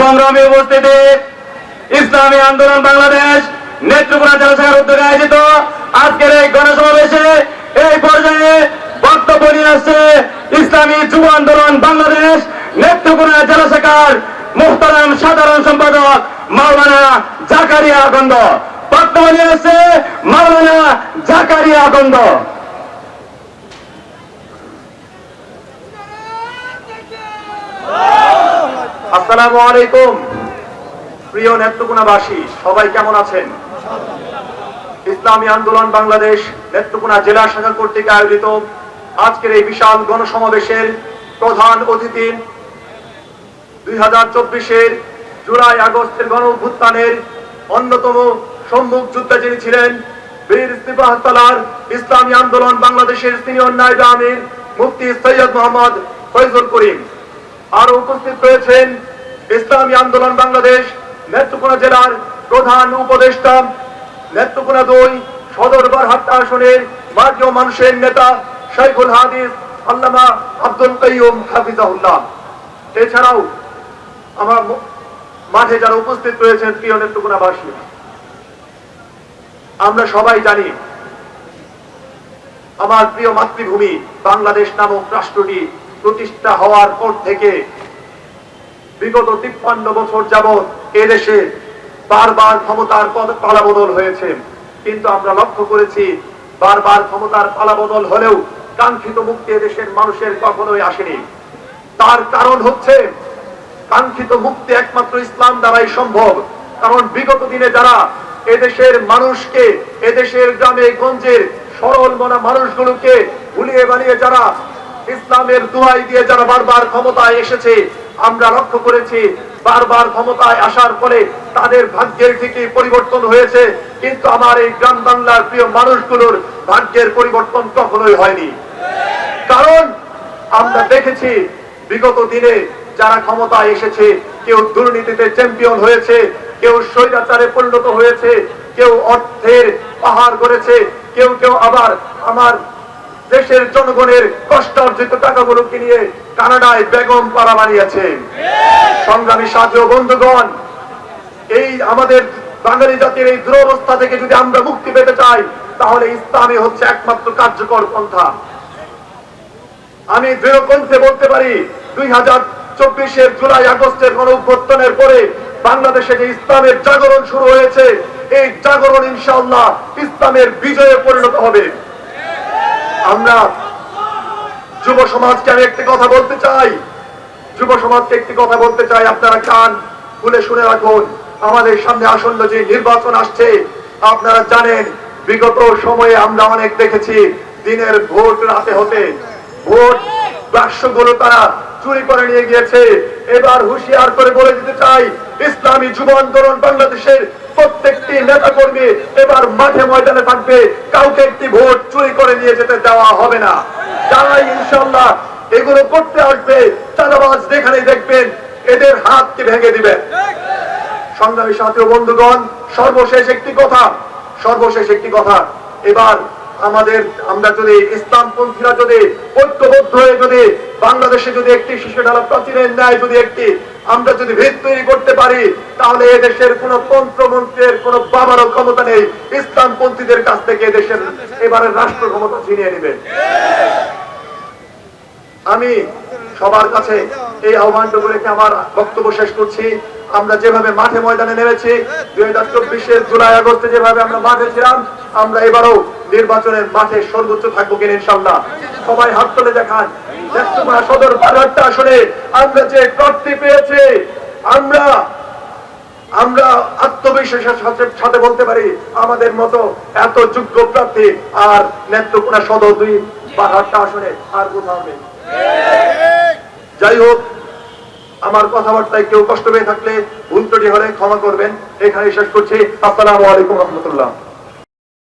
সংগ্রামী উপস্থিতি, ইসলামী আন্দোলন বাংলাদেশ, নেত্রকোনা জেলা শাখার উদ্যোগে আয়োজিত আজকের এই গণসমাবেশে এই পর্যায়ে বক্তব্য নিয়ে আসছে ইসলামী যুব আন্দোলন বাংলাদেশ, নেত্রকোনা জেলা শাখার মুহতারাম সাধারণ সম্পাদক মাওলানা জাকারিয়া আকন্দ বক্তব্য নিয়ে আসছে মাওলানা জাকারিয়া আকন্দ আসসালামু আলাইকুম। প্রিয় নেত্রকোনাবাসী, সবাই কেমন আছেন? ইসলামী আন্দোলন বাংলাদেশ নেত্রকোনা জেলা শাখা কর্তৃক আয়োজিত আজকের এই বিশাল গণসমাবেশের প্রধান অতিথি দুই হাজার চব্বিশের জুলাই আগস্টের গণ অভ্যুত্থানের অন্যতম সম্মুখ যোদ্ধা যিনি ছিলেন, বীর ইস্তিফাহতালার ইসলামী আন্দোলন বাংলাদেশের সিনিয়র আমির মুফতি সৈয়দ মোহাম্মদ ফৈজুল করিম। আরও উপস্থিত রয়েছেন ইসলামী আন্দোলন বাংলাদেশ, নেত্রকোনা জেলার প্রধান উপদেষ্টা, নেত্রকোনা দুই সদর বারহাট্টা আসনের মার্গীয় মানুষের নেতা শাইখুল হাদিস, আল্লামা আব্দুল কাইয়ুম হাফিজাহুল্লাহ। এছাড়াও আমার মাঠে যারা উপস্থিত রয়েছেন প্রিয় নেত্রকোনাবাসী, আমরা সবাই জানি আমার প্রিয় মাতৃভূমি বাংলাদেশ নামক রাষ্ট্রটি প্রতিষ্ঠা হওয়ার পর থেকে বিগত তিপ্পান্ন বছর যাবৎ এদেশে বারবার ক্ষমতার পালাবদল হয়েছে। কিন্তু আমরা লক্ষ্য করেছি, বারবার ক্ষমতার পালাবদল হলেও কাঙ্ক্ষিত মুক্তি এদেশের মানুষের কখনোই আসেনি। তার কারণ হচ্ছে, কাঙ্ক্ষিত মুক্তি একমাত্র ইসলাম দ্বারাই সম্ভব। কারণ বিগত দিনে যারা এদেশের মানুষকে এদেশের গ্রামে গঞ্জের সরল মনা মানুষগুলোকে ভুলিয়ে বানিয়ে যারা ইসলামের দুহাই দিয়ে যারা বারবার ক্ষমতায় এসেছে, আমরা লক্ষ্য করেছি, বারবার ক্ষমতায় আসার ফলে তাদের ভাগ্যের ঠিকই পরিবর্তন হয়েছে, কিন্তু আমার এই গ্রাম বাংলার প্রিয় মানুষগুলোর ভাগ্যের পরিবর্তন কখনোই হয়নি। কারণ আমরা দেখেছি, বিগত দিনে যারা ক্ষমতায় এসেছে, কেউ দুর্নীতিতে চ্যাম্পিয়ন হয়েছে, কেউ স্বৈরাচারে পরিণত হয়েছে, কেউ অর্থের পাহাড় করেছে কেউ কেউ আবার আমার দেশের জনগণের কষ্ট অর্জিত টাকাগুলোকে নিয়ে কানাডায় বেগম পাড়া বানিয়েছে। সংগ্রামী সাথী বন্ধুগণ, এই আমাদের বাঙালি জাতির এই দুরবস্থা থেকে যদি আমরা মুক্তি পেতে চাই, তাহলে ইসলামই হচ্ছে একমাত্র কার্যকর পন্থা। আমি দৃঢ় কণ্ঠে বলতে পারি, দুই হাজার চব্বিশের জুলাই আগস্টের গণ অভ্যর্থনের পরে বাংলাদেশে যে ইসলামের জাগরণ শুরু হয়েছে, এই জাগরণ ইনশাআল্লাহ ইসলামের বিজয়ে পরিণত হবে। আমরা যুব সমাজকে আমি একটি কথা বলতে চাই। যুব সমাজকে একটি কথা বলতে চাই। আপনারা কান খুলে শুনে রাখুন। আমাদের সামনে আসন্ন যে নির্বাচন আসছে, আপনারা জানেন, বিগত সময়ে আমরা অনেক দেখেছি, দিনের ভোট রাতে হতে ভোট বাক্সগুলো তারা চুরি করে নিয়ে গিয়েছে। এবার হুঁশিয়ার করে বলে দিতে চাই, ইসলামী যুব আন্দোলন বাংলাদেশের নেতা কর্মী এবার মাঠে ময়দানে থাকবে। কাউকে একটি ভোট চুরি করে নিয়ে যেতে দেওয়া হবে না। যারা ইনশাল্লাহ এগুলো করতে আসবে চাঁদাবাজ যেখানে দেখবেন, এদের হাতকে ভেঙে দিবেন। সংগ্রামী সাথী বন্ধুগণ, সর্বশেষ একটি কথা, সর্বশেষ একটি কথা। এবার আমাদের, আমরা যদি ইসলামপন্থীরা যদি ঐক্যবদ্ধ হয়ে যদি বাংলাদেশে যদি একটি শিশু ডালা প্রাচীনের ন্যায় যদি একটি আমরা যদি ভিত তৈরি করতে পারি, তাহলে এদেশের কোন তন্ত্রমন্ত্রের কোন বাবারও ক্ষমতা নেই। ইসলামপন্থীদের কাছ থেকে এদেশের এবারের রাষ্ট্র ক্ষমতা ছিনিয়ে নেবেন আমি সবার কাছে এই আহ্বানটুকু রেখে আমার বক্তব্য শেষ করছি। আমরা যেভাবে মাঠে ময়দানে নেমেছি, দুই হাজার চব্বিশের জুলাই আগস্টে যেভাবে আমরা মাঠে ছিলাম, আমরা এবারও নির্বাচনের মাঠে সর্বোচ্চ থাকব কিনা ইনশাল্লাহ সবাই হাত তুলে দেখান। সদর বারহাট্টা আসনে আমরা যে প্রার্থী পেয়েছি, আমরা আমরা আত্মবিশ্বাসের সাথে সাথে বলতে পারি, আমাদের মতো এত যোগ্য প্রার্থী আর নেত্রকোনা সদর দুই বারহাট্টা আসনে আর কোথাও নেই। যাই হোক, আমার কথাবার্তায় কেউ কষ্ট পেয়ে থাকলে ভুল ত্রুটি হলে ক্ষমা করবেন। এখানে শেষ করছি। আসসালামু আলাইকুম রহমতুল্লাহ।